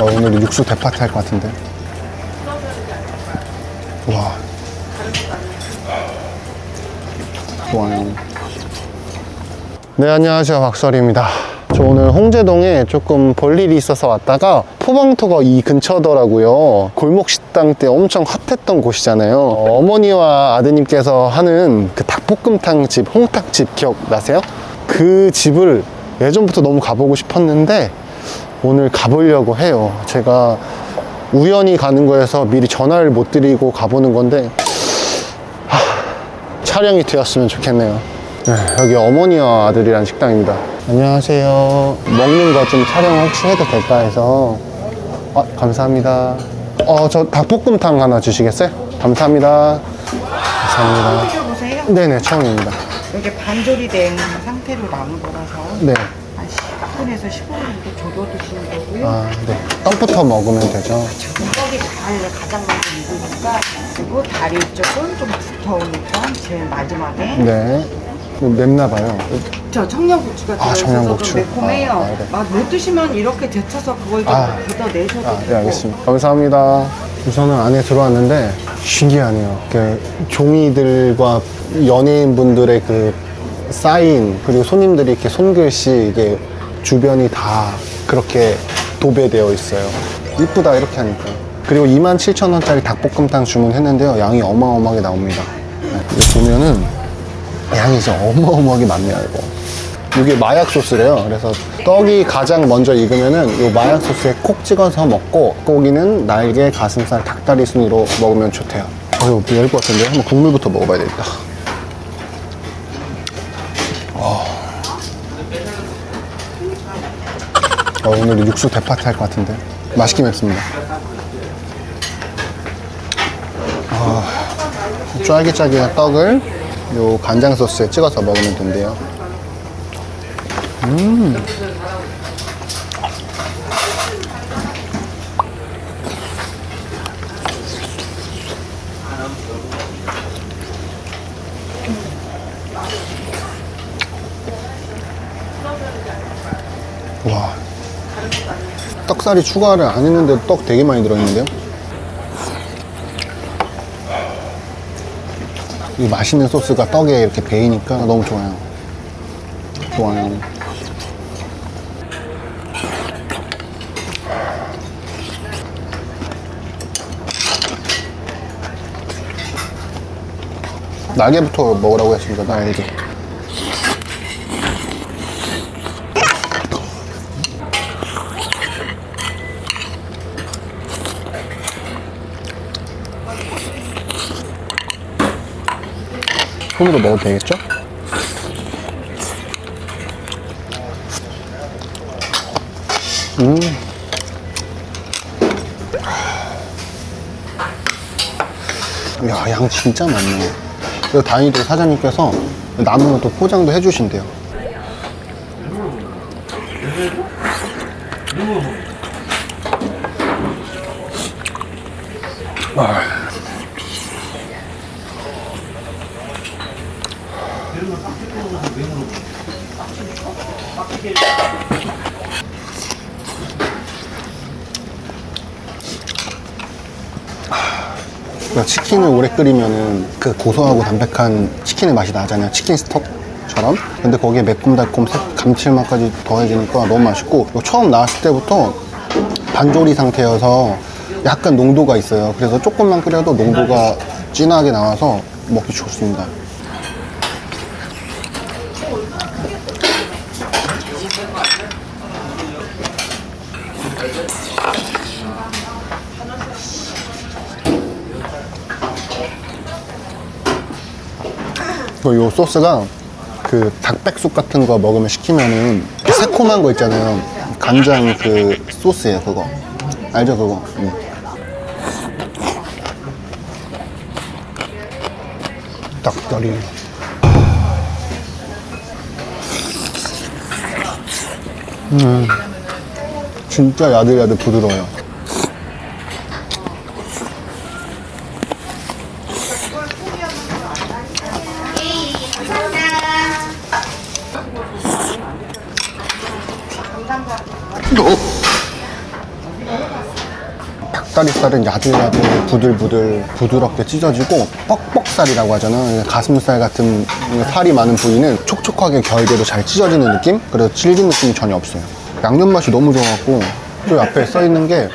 어, 오늘 육수 대파티 할 것 같은데. 와. 좋아요. 네, 안녕하세요. 박설입니다. 저 오늘 홍제동에 조금 볼 일이 있어서 왔다가 포방토가 이 근처더라고요. 골목 식당 때 엄청 핫했던 곳이잖아요. 어, 어머니와 아드님께서 하는 그 닭볶음탕 집, 홍탁집 기억나세요? 그 집을 예전부터 너무 가보고 싶었는데 오늘 가보려고 해요. 제가 우연히 가는 거여서 미리 전화를 못 드리고 가보는 건데 하, 촬영이 되었으면 좋겠네요. 네, 여기 어머니와 아들이란 식당입니다. 안녕하세요. 먹는 거 좀 촬영 혹시 해도 될까 해서 아, 감사합니다. 어, 저 닭볶음탕 하나 주시겠어요? 감사합니다. 감사합니다. 드셔보세요. 네네, 처음입니다. 이게 반조리 된 상태로 나온 거라서 네. 한 10분에서 15분 정도 졸여 드시는 거고요. 아, 네. 떡부터 먹으면 되죠. 떡이 잘 가장 먼저 익으니까 그리고 다리 쪽은 좀 두터우니까 제일 마지막에 네. 맵나 봐요. 저 청양고추가 아, 들어있어서 청양고추. 좀 매콤해요. 아, 아, 네. 아, 못 드시면 이렇게 데쳐서 그걸 좀 아. 걷어내셔도 아, 되고 네, 알겠습니다. 감사합니다. 우선은 안에 들어왔는데 신기하네요. 그 종이들과 연예인분들의 그 사인 그리고 손님들이 이렇게 손글씨 이게 주변이 다 그렇게 도배되어 있어요. 이쁘다 이렇게 하니까. 그리고 27,000원짜리 닭볶음탕 주문했는데요. 양이 어마어마하게 나옵니다. 네, 보면은 양이 진짜 어마어마하게 많네요, 이거. 이게 마약 소스래요. 그래서 떡이 가장 먼저 익으면은 이 마약 소스에 콕 찍어서 먹고 고기는 날개, 가슴살, 닭다리 순으로 먹으면 좋대요. 어휴, 열것 같은데 한번 국물부터 먹어봐야 되겠다. 어, 오늘 육수 대파티 할것 같은데 맛있게 맵습니다. 아, 쫄깃쫄깃한 떡을 요 간장 소스에 찍어서 먹으면 된대요. 와, 떡살이 추가를 안 했는데 떡 되게 많이 들어있는데요? 이 맛있는 소스가 떡에 이렇게 배이니까 너무 좋아요. 좋아요. 날개부터 먹으라고 했습니다, 날개. 손으로 먹어도 되겠죠? 음. 야, 양 진짜 많네. 그리고 다행히도 사장님께서 남은 것도 포장도 해주신대요. 아. 그러니까 치킨을 오래 끓이면은 그 고소하고 담백한 치킨의 맛이 나잖아요. 치킨 스톡처럼. 근데 거기에 매콤달콤 색- 감칠맛까지 더해지니까 너무 맛있고 이거 처음 나왔을 때부터 반조리 상태여서 약간 농도가 있어요. 그래서 조금만 끓여도 농도가 진하게 나와서 먹기 좋습니다. 그리고 요 소스가 그 닭백숙 같은 거 먹으면 시키면은 그 새콤한 거 있잖아요. 간장 그 소스예요, 그거. 알죠, 그거? 응. 닭다리. 음, 진짜 야들야들 부드러워요. 닭다리살은 야들야들 부들부들 부드럽게 찢어지고 뻑뻑살이라고 하잖아 가슴살 같은 살이 많은 부위는 촉촉하게 결대로 잘 찢어지는 느낌? 그래서 질긴 느낌이 전혀 없어요 양념 맛이 너무 좋아갖고 저 앞에 써 있는 게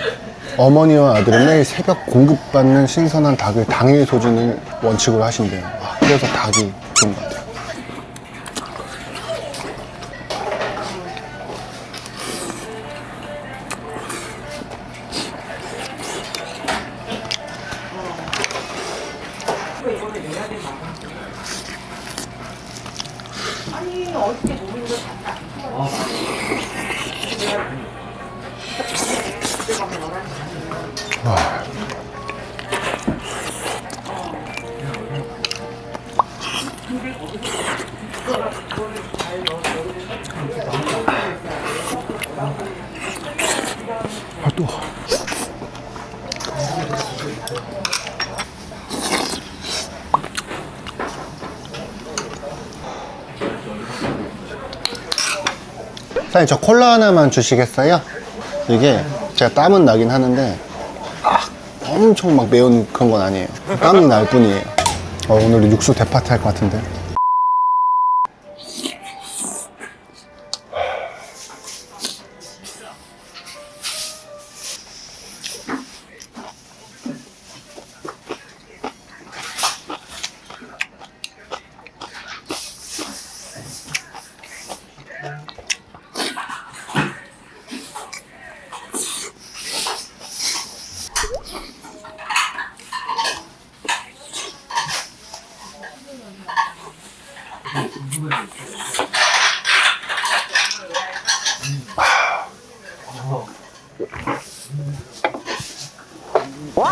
어머니와 아들은 매일 새벽 공급받는 신선한 닭을 당일 소진을 원칙으로 하신대요 아, 그래서 닭이 좋은 것 같아요 아니 어떻게 모르는 걸 봤다. 아, 또. 사장님, 저 콜라 하나만 주시겠어요? 이게 제가 땀은 나긴 하는데, 아, 엄청 막 매운 그런 건 아니에요. 땀이 날 뿐이에요. 어, 오늘 육수 대파티 할 것 같은데.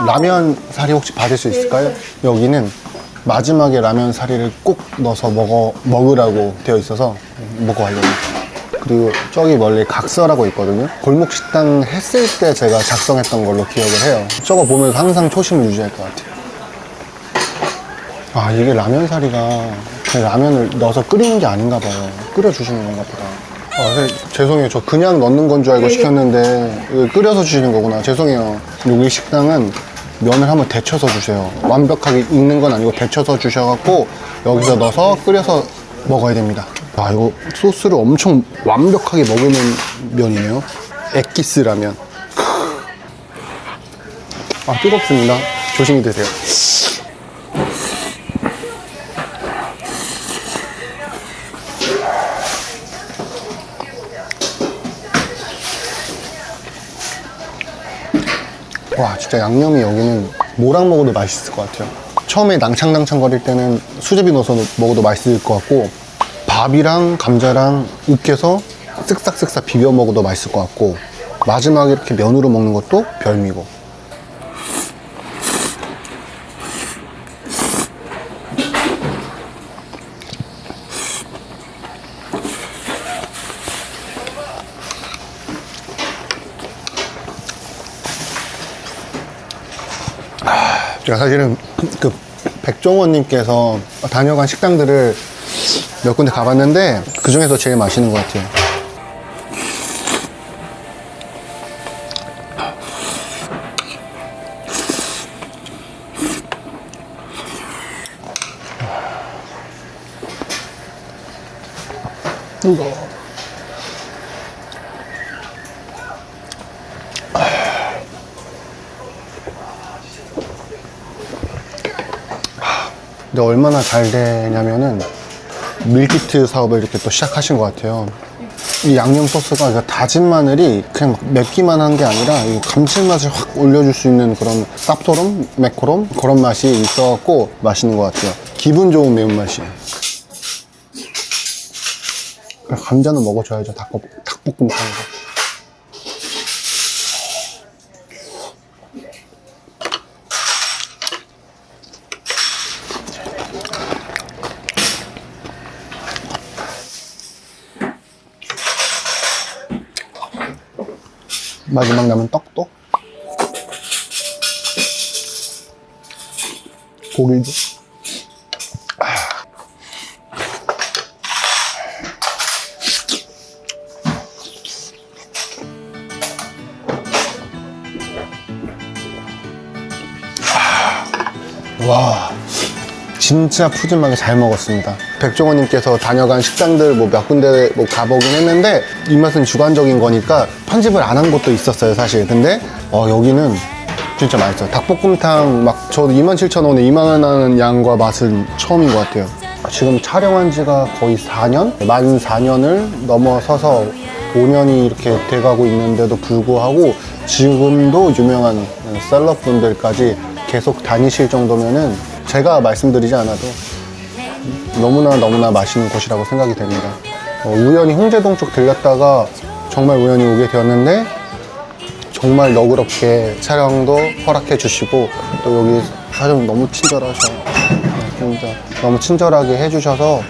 라면 사리 혹시 받을 수 있을까요? 여기는 마지막에 라면 사리를 꼭 넣어서 먹어 먹으라고 되어 있어서 먹고 가려고. 그리고 저기 멀리 각서라고 있거든요. 골목 식당 했을 때 제가 작성했던 걸로 기억을 해요. 저거 보면서 항상 초심을 유지할 것 같아요. 아 이게 라면 사리가 그냥 라면을 넣어서 끓이는 게 아닌가 봐요. 끓여 주시는 건가 보다. 아, 선생님, 죄송해요. 저 그냥 넣는 건 줄 알고 시켰는데 이거 끓여서 주시는 거구나. 죄송해요. 여기 식당은 면을 한번 데쳐서 주세요. 완벽하게 익는 건 아니고 데쳐서 주셔갖고 여기서 넣어서 끓여서 먹어야 됩니다. 아 이거 소스를 엄청 완벽하게 먹으면 면이네요. 엑기스 라면. 아 뜨겁습니다. 조심히 드세요. 와 진짜 양념이 여기는 뭐랑 먹어도 맛있을 것 같아요. 처음에 낭창낭창 거릴 때는 수제비 넣어서 먹어도 맛있을 것 같고 밥이랑 감자랑 으깨서 쓱싹쓱싹 비벼 먹어도 맛있을 것 같고 마지막에 이렇게 면으로 먹는 것도 별미고 제가 사실은 그 백종원님께서 다녀간 식당들을 몇 군데 가봤는데 그 중에서 제일 맛있는 것 같아요. 이거. 근데 얼마나 잘 되냐면은 밀키트 사업을 이렇게 또 시작하신 것 같아요. 이 양념 소스가 그 다진 마늘이 그냥 맵기만 한 게 아니라 이 감칠맛을 확 올려줄 수 있는 그런 쌉토롬, 매코롬 그런 맛이 있어갖고 맛있는 것 같아요. 기분 좋은 매운맛이에요. 감자는 먹어줘야죠. 닭볶, 닭볶음탕. 마지막 남은 떡도? 고기도? 와 진짜 푸짐하게 잘 먹었습니다. 백종원님께서 다녀간 식당들 뭐 몇 군데 뭐 가보긴 했는데 입맛은 주관적인 거니까 편집을 안한 곳도 있었어요 사실. 근데 어, 여기는 진짜 맛있어요. 닭볶음탕 막 저도 27,000원에 이만한 양과 맛은 처음인 것 같아요. 지금 촬영한 지가 거의 4년? 만 4년을 넘어서서 5년이 이렇게 돼가고 있는데도 불구하고 지금도 유명한 셀럽분들까지 계속 다니실 정도면은 제가 말씀드리지 않아도 너무나 너무나 맛있는 곳이라고 생각이 됩니다. 어, 우연히 홍제동 쪽 들렸다가 정말 우연히 오게 되었는데 정말 너그럽게 촬영도 허락해 주시고 또 여기 사장님 너무 친절하셔. 네, 진짜 너무 친절하게 해주셔서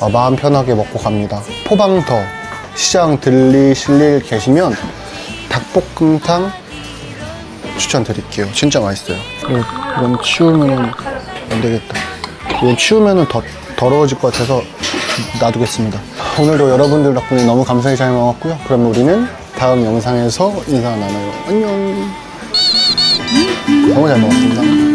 어, 마음 편하게 먹고 갑니다. 포방터 시장 들리실 일 계시면 닭볶음탕 추천드릴게요. 진짜 맛있어요. 이거, 이건 치우면 안 되겠다. 이건 치우면 더 더러워질 것 같아서 놔두겠습니다. 오늘도 여러분들 덕분에 너무 감사히 잘 먹었고요. 그럼 우리는 다음 영상에서 인사 나눠요. 안녕. 너무 잘 먹었습니다.